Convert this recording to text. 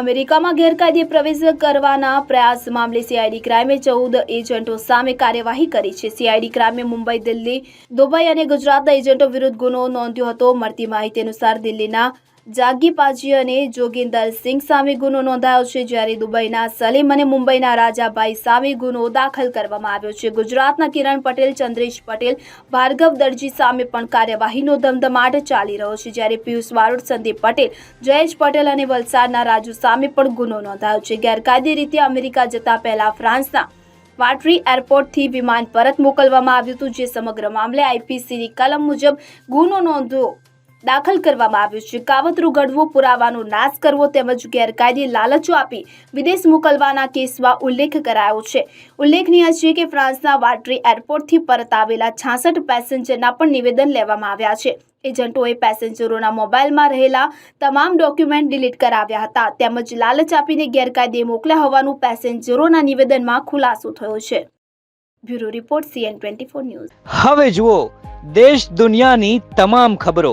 અમેરિકામાં ગેરકાયદે પ્રવેશ કરવાના પ્રયાસ મામલે સીઆઈડી ક્રાઇમે ચૌદ એજન્ટો સામે કાર્યવાહી કરી છે. સીઆઈડી ક્રાઇમે મુંબઈ, દિલ્હી, દુબઈ અને ગુજરાતના એજન્ટો વિરુદ્ધ ગુનો નોંધ્યો હતો. મળતી માહિતી અનુસાર દિલ્હીના જાગી પાજી અને જોગિંદર સિંઘ સામે ગુનો નોંધાયો છે. જ્યારે દુબઈના સલીમ અને મુંબઈના રાજાભાઈ સામે ગુનો દાખલ કરવામાં આવ્યો છે. ગુજરાતના કિરણ પટેલ, ચંદ્રેશ પટેલ, ભાર્ગવ દરજી સામે પણ કાર્યવાહીનો ધમધમાટ ચાલી રહ્યો છે. જ્યારે પિયુષ વારુડ, સંદીપ પટેલ, જયેશ પટેલ અને વલસાડના રાજુ સામે પણ ગુનો નોંધાયો છે. ગેરકાયદે રીતે અમેરિકા જતા પહેલા ફ્રાન્સના વાટરી એરપોર્ટથી વિમાન પરત મોકલવામાં આવ્યું હતું, જે સમગ્ર મામલે આઈપીસીની કલમ મુજબ ગુનો નોંધો દાખલ કરવામાં આવ્યું છે. કાવતરું ઘડવું પુરાવાનો નાશ કરવો તેમજ ગેરકાયદે લાલચો આપી વિદેશ મોકલવાના કેસમાં ઉલ્લેખ કરાયો છે. ઉલ્લેખનીય છે કે ફ્રાન્સના વાટરી એરપોર્ટથી પરત આવેલા છાસઠ પેસેન્જરના પણ નિવેદન લેવામાં આવ્યા છે. એજન્ટોએ પેસેન્જરોના મોબાઈલમાં રહેલા તમામ ડોક્યુમેન્ટ ડિલીટ કરાવ્યા હતા તેમજ લાલચ આપીને ગેરકાયદે મોકલ્યા હોવાનું પેસેન્જરોના નિવેદનમાં ખુલાસો થયો છે. Bureau report, CN twenty four news. હવે જુઓ, દેશ દુનિયાની તમામ ખબરો.